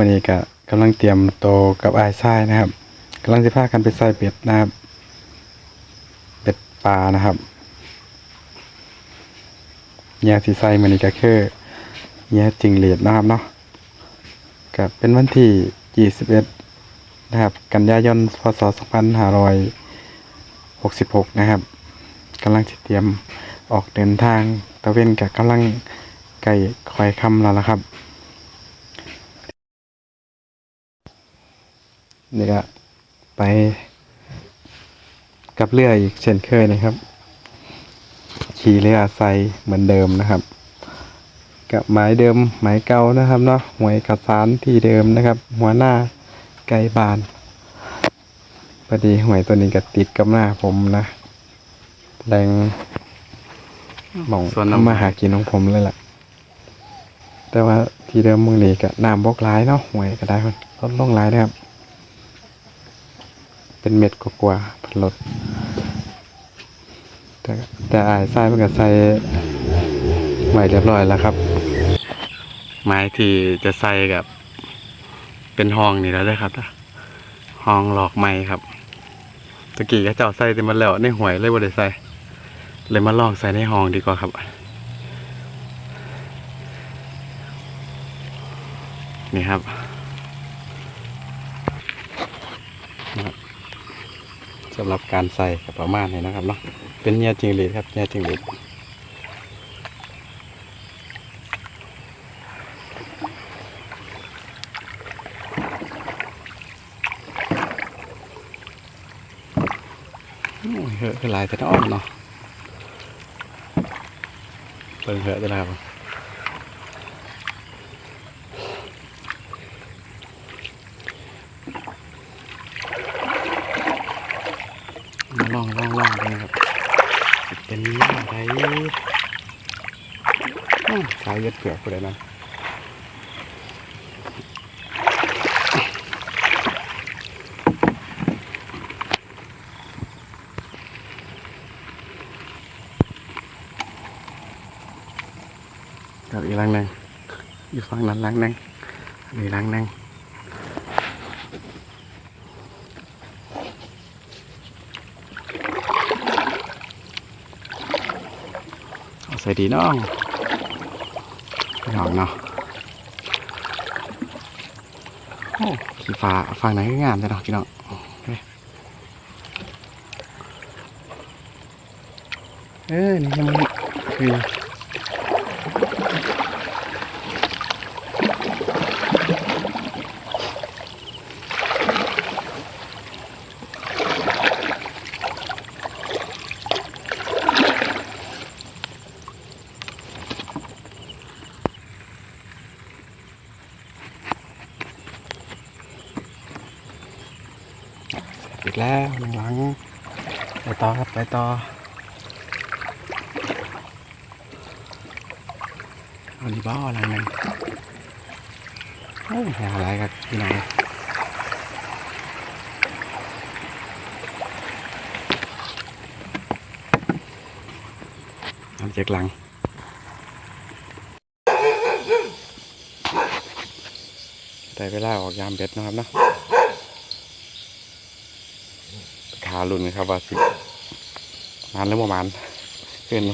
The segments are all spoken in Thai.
วันนี้ก็กำลังเตรียมโตกับไอายทรายนะครับกำลังจะพากันไปใส่เบ็ดนะครับเบ็ดปลานะครับเหยาสีใส่มันนี้ก็คือเหยาจิงเหลียดนะครับเนาะก็เป็นวันที่ 21 นะครับ กันยายนพศ2566 นะครับกำลังจะเตรียมออกเดินทางตะเวนกับกำลังไก่คอยคำแล้วละครับ นี่ก็ไปกับเรืออีกเช่นเคยนะครับ ขี่เรือใส่เหมือนเดิมนะครับ กับหมายเดิมหมายเก่านะครับเนาะหวยกระสานที่เดิมนะครับ หัวหน้าไก่บานพอดีหวยตัวนี้ก็ติดกับหน้าผมนะแรงหมองส่วนทำน้ำมาหากินของผมเลยล่ะ แต่ว่าที่เดิมมึงนี่ก็น้ำบกร้ายเนาะหวยก็ได้คนลดลงร้ายนะครับ เป็นเม็ดกว่าๆพันลดแต่แต่อายไส้มันก็ใส่ไว้เรียบร้อยแล้วครับ ไม้ที่จะใส่กับ เป็นห้องนี่แล้วเลยครับห้องหลอกไม้ครับตะกี้ก็เจ้าใส่เต็มมาแล้วในหวยเลยบ่ได้ใส่เลยมาลองใส่ในห้องดีกว่าครับ นี่ครับ สำหรับการใส่กับประมาณนี้นะครับเนาะเป็นเนียจิงหรีดครับเนียจิงหรีดเหอะคือลายแต่น้อนเนาะเปิงเหอะจะได้ปะมาลองลองลองกันนะครับ เป็นยังไงอื้ อสายเดเผือกกูเลยนะกับอีลังนึ่งอีกฝั่งนั้นหลังนึ่งอันนี้หลังนึ่งเอาใส่ดีน้อง น้องเนาะโอ้ขี้ฟ้าฝั่งไหนก็งามเลยเนาะพี่น้องเออนี่ยังไม่คือ อีกแล้วหนึ่งหลังไปต่อครับไปต่อเอาดีบ้าหลังหนึ่งโอ้ยหาอะไรครับพี่น้องทำเจ็กหลังได้เวลาออกยามเบ็ดนะครับเนาะ ขาลุ่นครับว่าสิมานหรือประมาณเกิน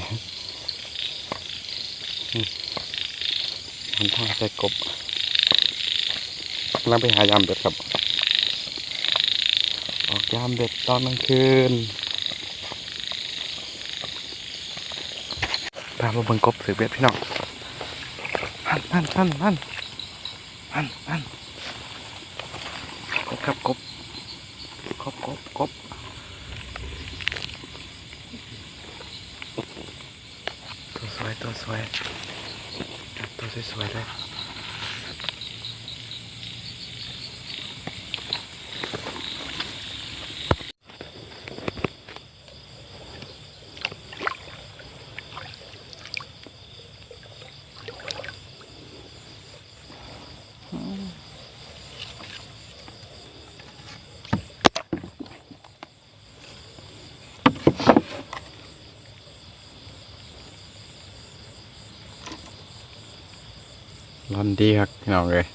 มันทาใส่กบกำลังไปหายามเบ็ดครับ ออกยามเบ็ดตอนกลางคืนพามาเบิ่งกบสือเบ็ดพี่น้องหันหันหันหันหันหันกบครับกบกบกบกบ ตัว สวยตัวสวยจับตัวสวยๆเลย ดีครับาน้องเลย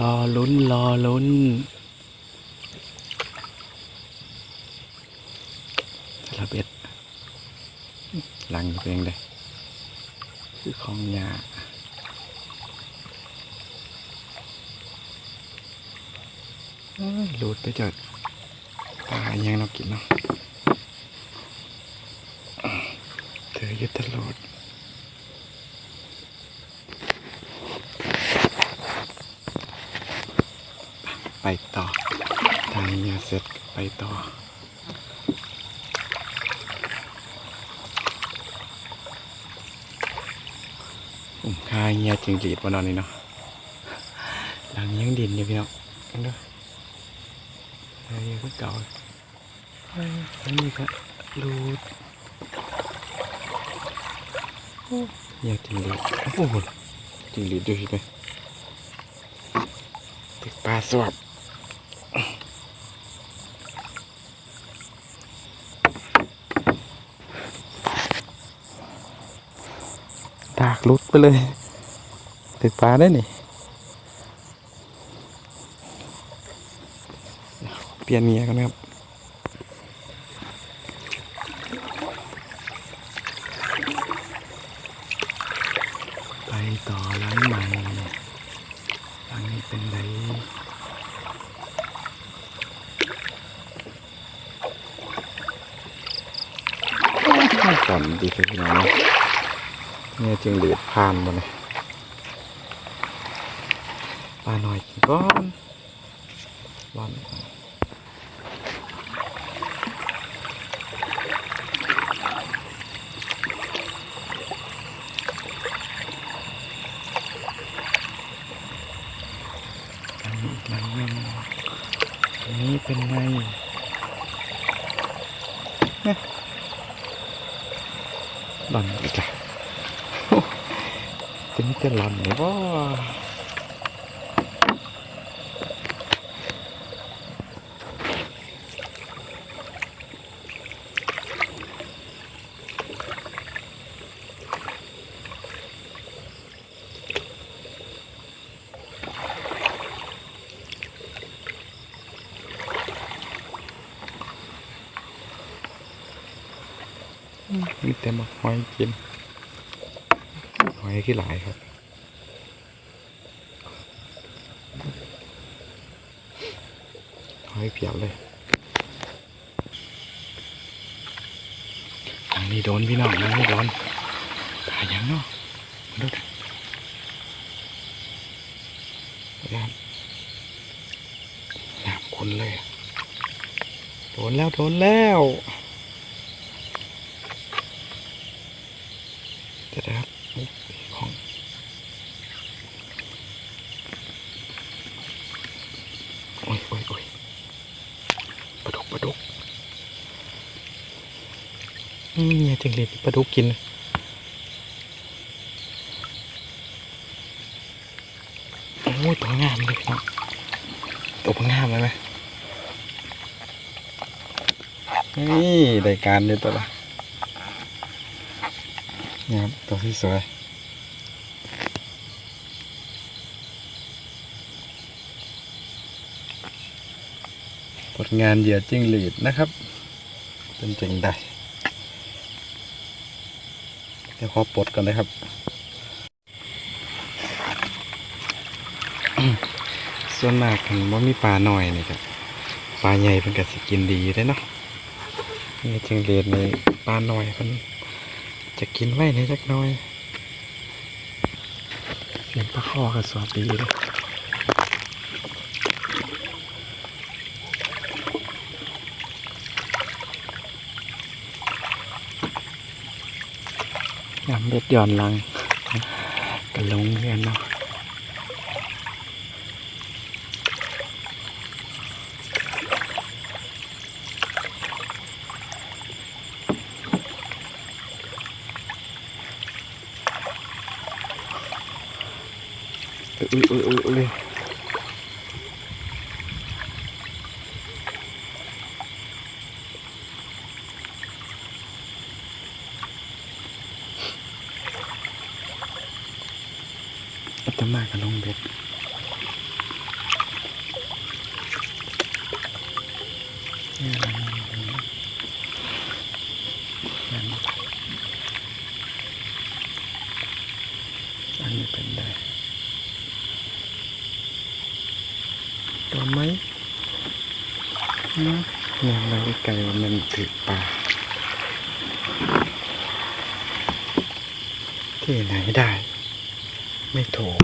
รอลุ้นรอลุ้นระเบียดหลังเพลงเลยคือของยาลุดไปจดตายยังเรากินเนาะเธอยึดตลอด ไปต่อทางเงียเสร็จไปต่อผมคายเงียจิงหรีดมานอนนี่เนาะหลังยังดินอยู่พี่น้องเห็นด้วยเฮ้ยก็เก่าเฮ้ยอันนี้ก็รูดเงียจิงหรีดโอ้โหจิงหรีดด้วยไหมตึกปลาสวบ ดากลุดไปเลยติดปลาได้นี่ เปลี่ยนเมียกันครับ จึงเหลือดผ่านมดเลยปลาหน่อยกินก้อนร้อนนนี้อีกหลังหนึงอันนี้เป็นไงเนี่ยร้อนอีกแล้ว เป็นจะหลันหรือ ว่ามีแต่มาหอยกินหอยที่หลายครับหอยเพียบเลยอันนี้โดนพี่น้องนะนนี้โดนตายยังเนาะดูดิยามยามคนเลย โดนแล้ว โดนแล้วเดี๋ยวนะครับโอ้ยของโอ้ยโอ้ยโอ้ยปลาดุกปลาดุกอืมเนี่ย จังเลยปลาดุกกิน โอ้ยตัวงามเลยพี่น้องตัวงามเลยไหมนี่ได้การเลยตัวละเนี่ครับตัวที่สวยผลงานเหยื่อจิ้งหรีดนะครับ เป็นจริงได้ ดี๋ยวขอปลดกันเลยครับ ส่วนมากมันว่ามีปลาหน่อยนี่ครับปลาใหญ่เป็นกัสิกินดีได้เนาะนี่จึงเรียนในปลาหน่อยมันจะกินไว้ในจักหน้อยเสียงปลาคอกันสวัสดีเลย ยำเด็ดย่อนลังกันลงเรียนเนาะอุ้ยอุ้ยอุ้ยอุ้ยอาตมากับลงเบ็ด อันนี้เป็นได้ โดนไหมนะเนี่ยมาไกลว่ามันถือปลาที่ไหนได้ ไม่ถูก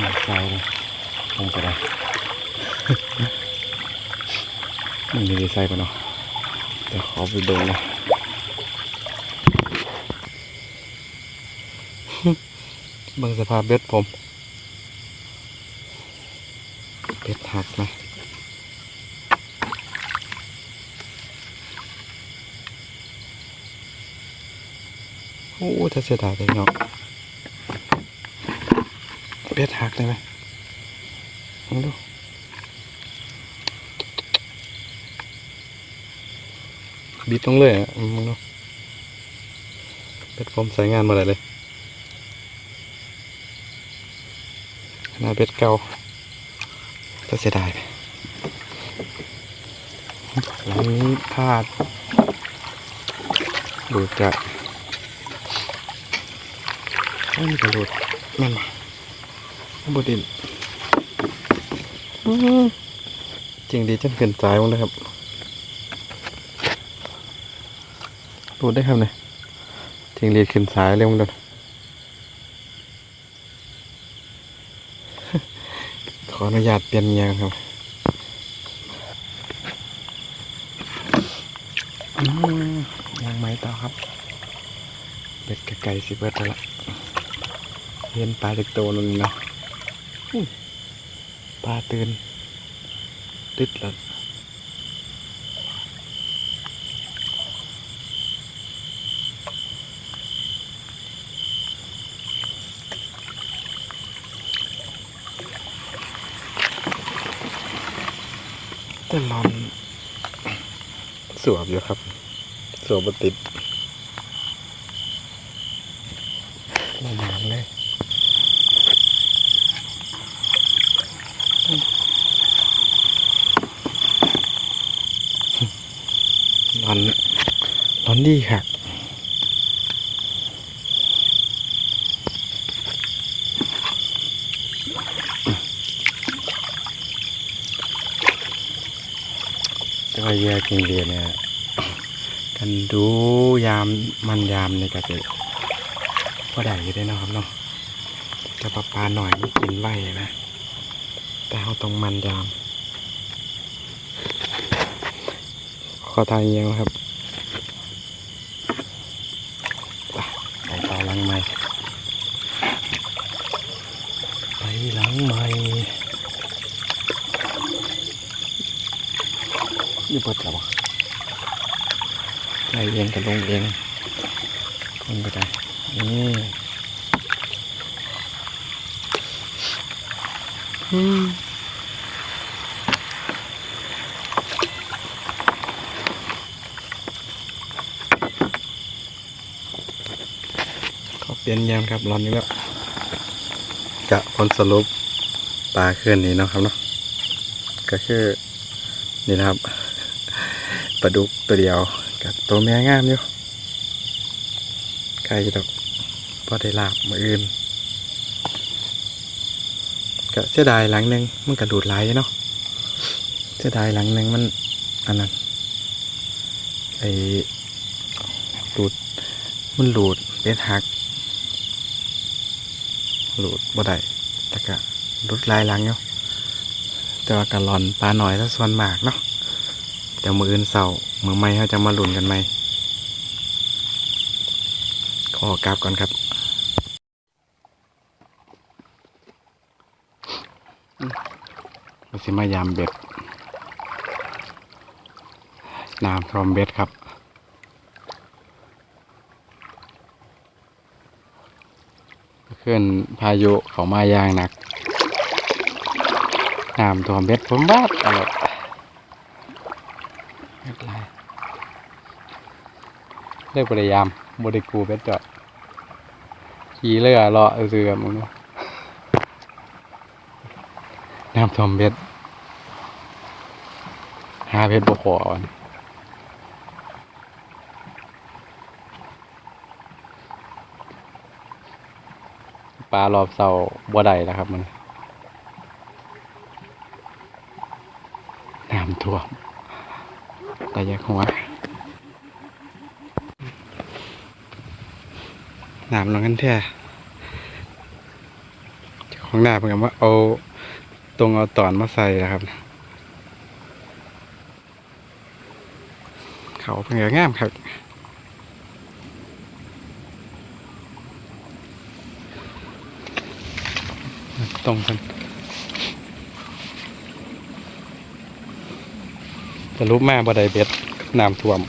ไม่ใส่เลยลงไปได้ มันมีใส่ปเนาะเดี๋ยวขอไปดูเลยเบิ่งสภาพเบ็ดผมเบ็ดหักนะโอ้ถ้าเสียดายเลยเนาะเบ็ดหักได้ไหมลองดู บีบต้องเลยอะมึงดูเบ็ดผมใส่งานมาเลยเลยขนาดเบ็ดเก่าจะเสียดายหลังนี้พลาดดูจะไม่มีกระโดดแม่นมาบดินจริงดีจังเกินใจมั้งนะครับ รูดได้ครับเนี่ยจริงดีขึ้นสายเร็วมั้งเดินขออนุญาตเปลี่ยนเมียครับอืมยังไม้ต่อครับเบ็ดกระไก่สิเบิดแล้วละเห็นปลาจากโตวนึงเนาะปลาตื่นติดแล้ว ต้นลอนสวบอยู่ครับ สวบติดม่นานเลยร้อนร้อนดีค่ะ แยกินเรียนเนี่ยกันดูยามมันยามในกระเจก็ได้อยู่ได้นะครับเนาะจะปลาปลาหน่อยมันกินไว้นะ แต่เขาต้องมันยาม ขอทางเยียงนะครับไปไปต่อหลังใหม่ไปหลังใหม่อยี่ปวดหรอวะ ใจเย็นกันลงเองคนก็ได้นี่อืมขอเปลี่ยนยามครับร้อนนี้แล้วกะผลสรุปปลาขึ้นนี้เนาะครับเนาะก็คือนี่นะครับปลาดุกตัวเดียว กับตัวแม่งามอยู่ใครดอกพอได้ลาบมืออื่นก็เสียดายหลังหนึ่งมันกระดูดไหลายเนาะเสียดายหลังหนึ่งมันอันนั้นไอหลุดมันหลุดเป็นหักหลุดบ่ได้แต่ก็รุดลายหลังอยู่แต่ว่ากะหลอนปลาหน่อยถ้าส่วนมากเนาะเดี๋ยวมืออื่นเสา มือไม่เขาจะมาหลุนกันไหมขอกราบก่อนครับเราสิมายามเบ็ดน้ำพร้อมเบ็ดครับขึ้นพายุเขามายางหนักน้ำท่วมเบ็ดผมบ้าตลอดเบ็ดลาย ลิกพยายามบไดิกูเบ็ดจอดขี่เรือรอเสือมึงน้ำท่วมเบ็ดหาเบ็ดบกขออ่อนปลารอบเสาบ่ได้แล้วครับมันน้ำท่วมแต่ยากหัว น้ำลงกันแท้ของหน้าเพิ่งเอามาเอาตรงเอาตอนมาใส่นะครับ เขาเพิ่งจะงามครับตรงกันสรุปแม่บไดเบ็ดน้ำท่วม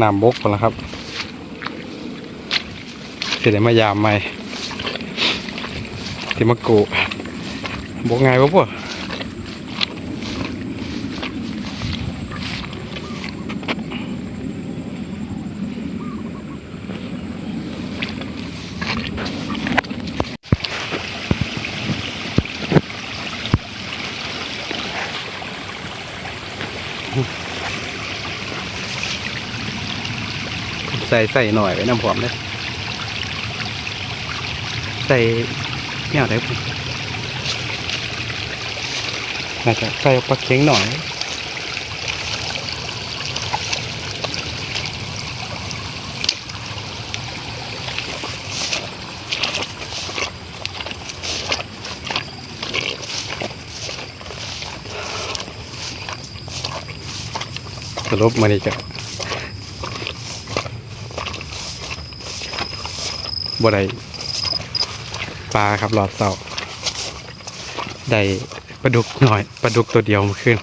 น้ำบกหมดแล้วครับ สิได้มายามใหม่สิมากูบกไงายบ่พวกใส่ใส่หน่อยไว้น้ำหอมเลย ใส่เนี่ยได้ผมน่าจะใส่ปลาเค็งหน่อยสรุปมานี่จะบ่ได้ ปลาครับหลอดเสาได้ปลาดุกหน่อยปลาดุกตัวเดียวมาขึ้น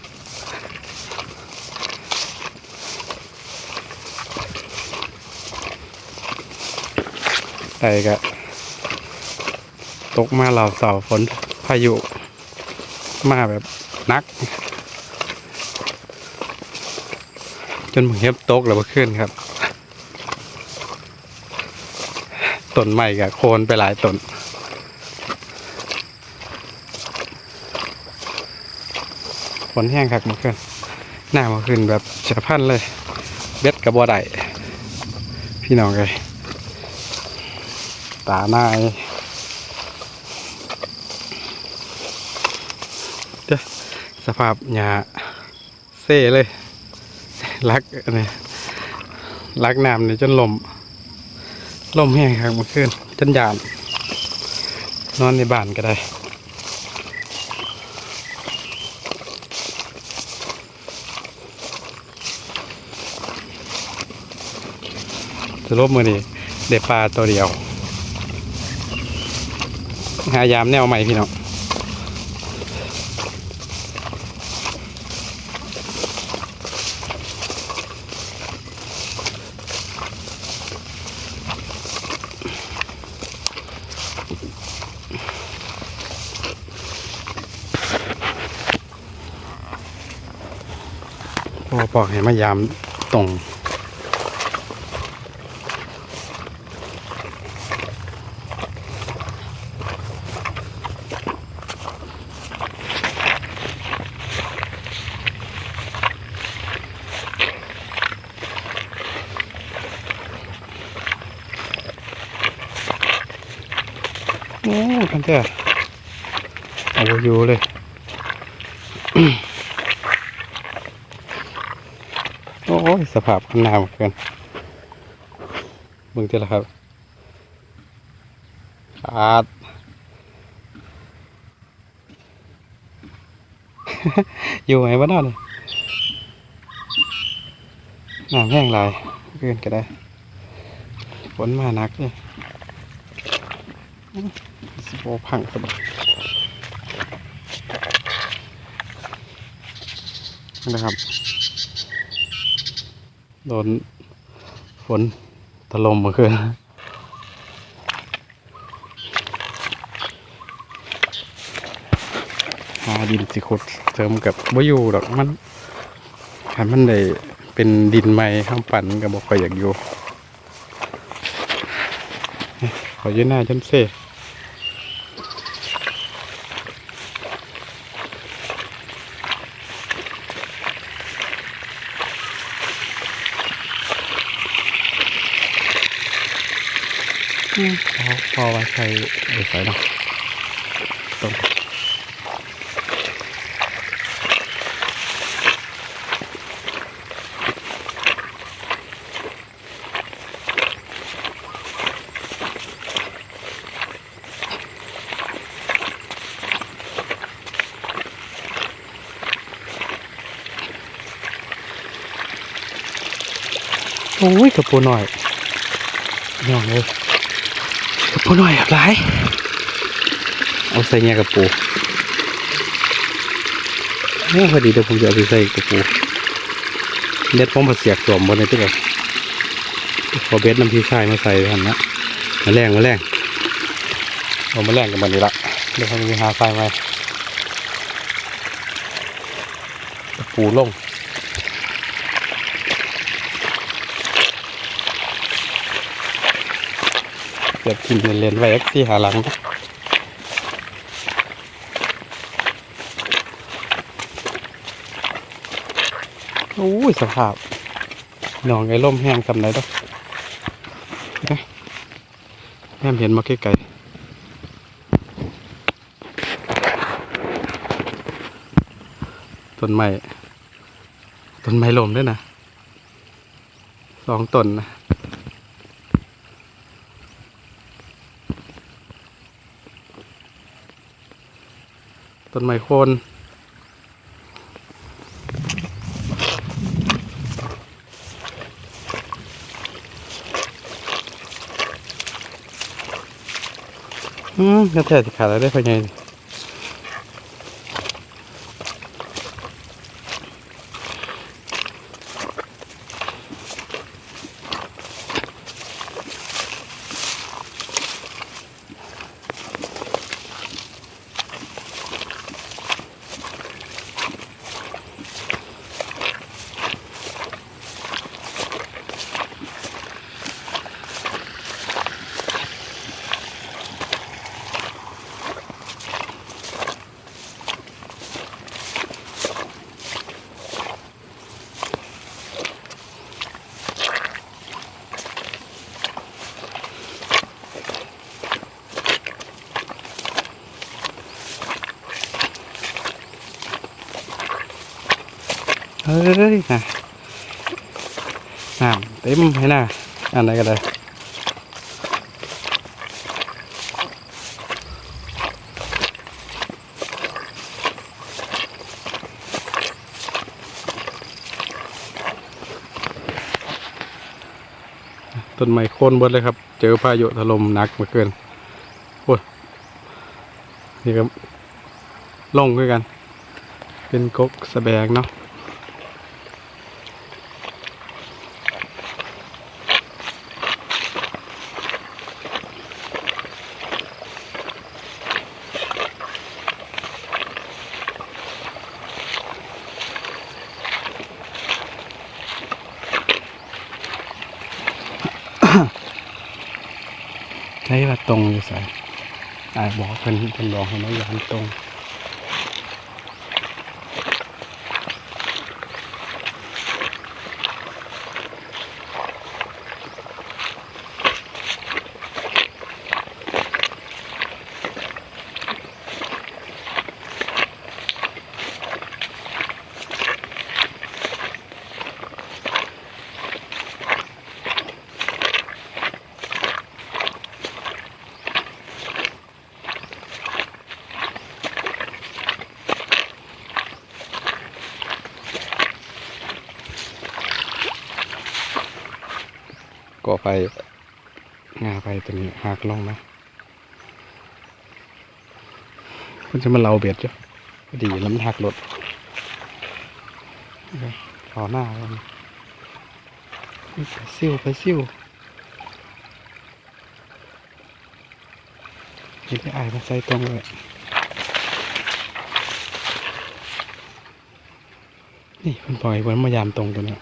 แต่ก็ตกมาเหล่าเสาฝนพายุมาแบบนัก จนมึงเห็บตกแล้วมาขึ้นครับต้นใหม่กับโคนไปหลายต้น ฝนแห้งคักมาขึ้นหน้ามาขึ้นแบบเฉียพันเลย เบ็ดกับบัวได้พี่น้องเลยตาหน้ายเด้อสภาพหญ้าเซ่เลยรักนนี้รักน้ำนี่จนลมลมแห้งครับเมื่อคืนจนยานนอนในบ้านก็ได้ รุปมือนี้ได้ปลาตัวเดียว หายามแนวใหม่พี่น้องพอบอกให้มายามตรง โอ้กันเถอะเอาอยู่เลยโอ้ยสภาพหนาวเกินเบิ่งเจ้าละครับขาดอยู่ไหนบ้านนอนน้ำแห้งหลายเกินก็ได้ฝนมาหนักเลย สิโบพังสบายนะครับโดนฝนถล่มมื่อคืนหาดินสิขุดเสริมกับบ่อยู่ดอกมันคันมันได้เป็นดินใหม่ข้างปั่นก็บ่ค่อยอยากอยู่ขอยืนหน้าจนเซ่อืมพอ พอไว้ใช้ไว้ใส่เนาะตรงโอ้ยกระปูหน่อยน้องเลย ปูหน่อยแบบไรเอาใส่เงี้ยกระปูโอ้พอดีเดี๋ยวผมจะเอาไปใส่กระปูเด็ดผมมาเสียกสวมบนนี้ที่แบบพอเบ็ดน้ำพีชายมาใส่ทันนะมาแรงมาแรงเอามาแรงกันบันนี้ละเดี๋ยวเขาจะหาทรายไหมกระปูลง กือบกินเลนๆไว้สักที่หาหลังโอ้ยสภาพหนองไอ้ล่มแห้งกำไหนต้องแม่เห็นมาไกลๆต้นไม้ต้นไม้ลมด้วยนะสองต้นนะ ต้นไม้โคนอืมกระแทกสิขาดแล้วได้พอไง ฮ้ยนะน้ำเต็มให้หน้าอันไหนก็ได้ต้นไม้โค่นเบดเลยครับ เจอพายุถล่มหนักมื่อเกินโอ้ยนี่ก็ลงด้วยกัน เป็นกกสะแบงเนาะ ตรงอยู่ใส่บอกเพิ่นเพิ่นบอกให้มาย้อนตรง อไฟงาไฟตัวนี้หักลงนะมันจะมาเล่าเบ็ดจ้ะพอดีแล้วมันหักรถขอหน้าแล้วไปซิ่วไปซิ่วนี่ได้อายมาใส่ตรงเลยนี่เพิ่ปล่อยเพิ่นมายามตรงตัวเนี้ย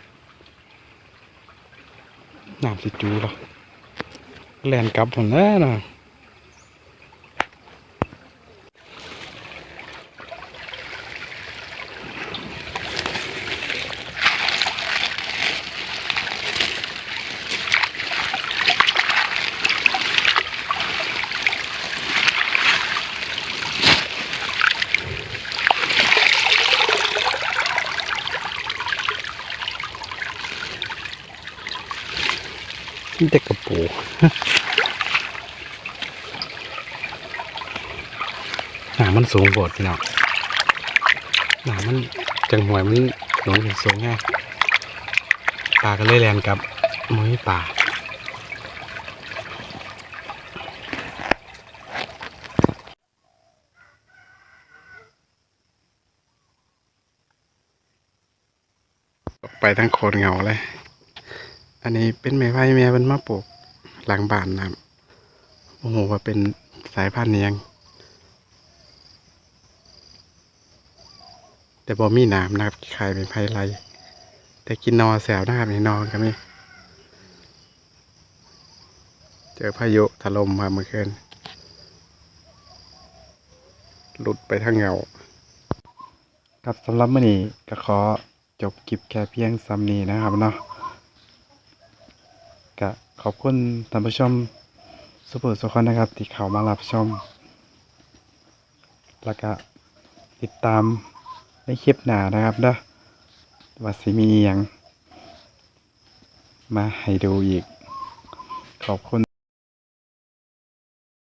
สิจูหรอแล่นกลับผมแล้วนะนี่แต่กระปู หนา มันสูงโบดพี่น้องหนามันจังหวยมันหนุนขึ้นสูงไงปลาก็เลยแลนกับมือป่าออกไปทั้งโคนเงาเลย อันนี้เป็นไม้ไผ่แม่เป็นมาปลูกหลังบ้านนะครับโอ้โหว่าเป็นสายพันธุ์นี้ยัง แต่บ่มีหนามนะครับขายเป็นไผ่ไรแต่กินนอแสวนะครับนี่นอก็มีเจอพายุถล่มมาเมื่อคืนหลุดไปทางเงาครับสำหรับมื้อนี้ก็ขอจบคลิปแค่เพียงซ้ำนี้นะครับเนาะก็ขอบคุณท่านผู้ชมสุภาพสุขคนนะครับ ที่เข้ามารับชม แล้วก็ติดตาม ในคลิปหน้านะครับเด้อว่าสิมีอหยังมาให้ดูอีก ขอบคุณ